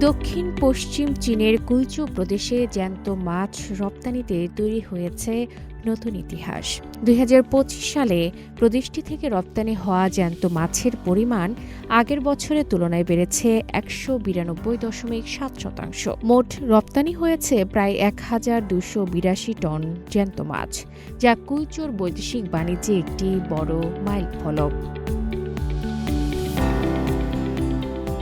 দক্ষিণ পশ্চিম চীনের কুইচু প্রদেশে জ্যান্ত মাছ রপ্তানিতে তৈরি হয়েছে নতুন ইতিহাস। দুই হাজার পঁচিশ সালে প্রদেশটি থেকে রপ্তানি হওয়া জ্যান্ত মাছের পরিমাণ আগের বছরের তুলনায় বেড়েছে একশো বিরানব্বই দশমিক সাত শতাংশ। মোট রপ্তানি হয়েছে প্রায় এক হাজার দুশো বিরাশি টন জ্যান্ত মাছ, যা কুইচোর বৈদেশিক বাণিজ্যে একটি বড় মাইল ফলক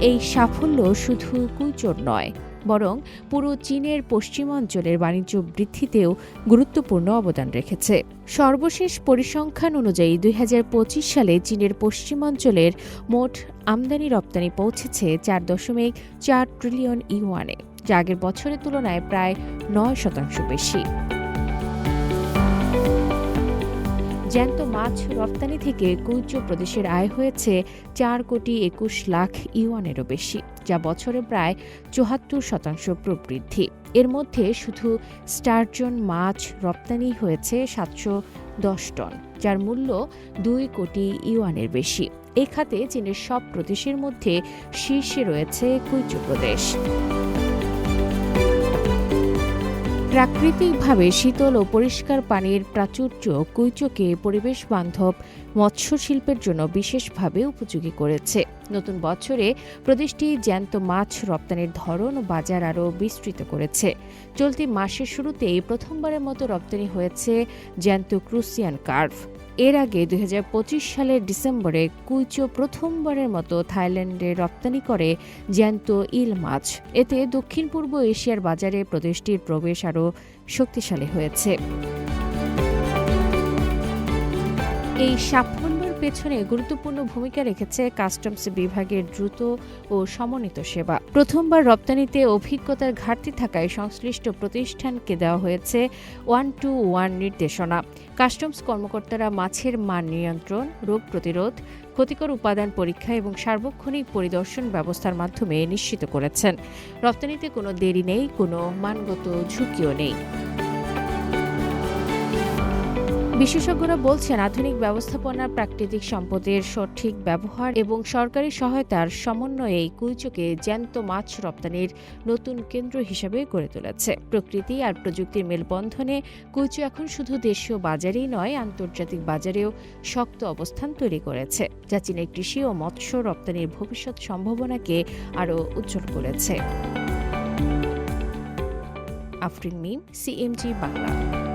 এই সাফল্য শুধু কুইচোর নয়, বরং পুরো চীনের পশ্চিমাঞ্চলের বাণিজ্য বৃদ্ধিতেও গুরুত্বপূর্ণ অবদান রেখেছে। সর্বশেষ পরিসংখ্যান অনুযায়ী দুই হাজার পঁচিশ সালে চীনের পশ্চিমাঞ্চলের মোট আমদানি রপ্তানি পৌঁছেছে চার দশমিক চার ট্রিলিয়ন ইউয়ানে, যা আগের বছরের তুলনায় প্রায় নয় শতাংশ বেশি। জ্যান্ত মাছ রপ্তানি থেকে কুইচো প্রদেশের আয় হয়েছে চার কোটি একুশ লাখ ইউয়ানেরও বেশি, যা বছরে প্রায় চুয়াত্তর শতাংশ প্রবৃদ্ধি। এর মধ্যে শুধু স্টারজন মাছ রপ্তানি হয়েছে সাতশো দশ টন, যার মূল্য দুই কোটি ইউয়ানের বেশি। এই খাতে চীনের সব প্রদেশের মধ্যে শীর্ষে রয়েছে কুইচু প্রদেশ। প্রাকৃতিকভাবে শীতল ও পরিষ্কার পানির প্রাচুর্য কুইচোকে পরিবেশ বান্ধব মৎস্য শিল্পের জন্য বিশেষভাবে উপযোগী করেছে। নতুন বছরে প্রদেশটি জ্যান্ত মাছ রপ্তানির ধরন ও বাজার আরও বিস্তৃত করেছে। চলতি মাসের শুরুতেই প্রথমবারের মতো রপ্তানি হয়েছে জ্যান্ত ক্রুসিয়ান কার্ভ। এর আগে দুই সালের ডিসেম্বরে কুইচো প্রথমবারের মতো থাইল্যান্ডে রপ্তানি করে জ্যান্ত ইল মাছ। এতে দক্ষিণ পূর্ব এশিয়ার বাজারে প্রদেশটির প্রবেশ আরও শক্তিশালী হয়েছে। এই সাফল্যের পেছনে গুরুত্বপূর্ণ ভূমিকা রেখেছে কাস্টমস বিভাগের দ্রুত ও সমন্বিত সেবা। প্রথমবার রপ্তানিতে অভিজ্ঞতার ঘাটতি থাকায় সংশ্লিষ্ট প্রতিষ্ঠানকে দেওয়া হয়েছে ওয়ান টু ওয়ান নির্দেশনা। কাস্টমস কর্মকর্তারা মাছের মান নিয়ন্ত্রণ, রোগ প্রতিরোধ, ক্ষতিকর উপাদান পরীক্ষা এবং সার্বক্ষণিক পরিদর্শন ব্যবস্থার মাধ্যমে নিশ্চিত করেছেন। রপ্তানিতে কোনো দেরি নেই, কোনো মানগত ঝুঁকিও নেই। বিশেষজ্ঞরা বলছেন আধুনিক ব্যবস্থাপনা প্রাকৃতিক সম্পদের সঠিক ব্যবহার এবং সরকারি সহায়তার সমন্বয়ে কুইচোকে জ্যান্ত মাছ রপ্তানির নতুন কেন্দ্র হিসেবে গড়ে তুলেছে। প্রকৃতি আর প্রযুক্তির মেলবন্ধনে কুইচো এখন শুধু দেশীয় বাজারেই নয়, আন্তর্জাতিক বাজারেও শক্ত অবস্থান তৈরি করেছে, যা চীনের কৃষি ও মৎস্য রপ্তানির ভবিষ্যৎ সম্ভাবনাকে আরও উজ্জ্বল করেছে। আফরিন মিম, সিএমজি বাংলা।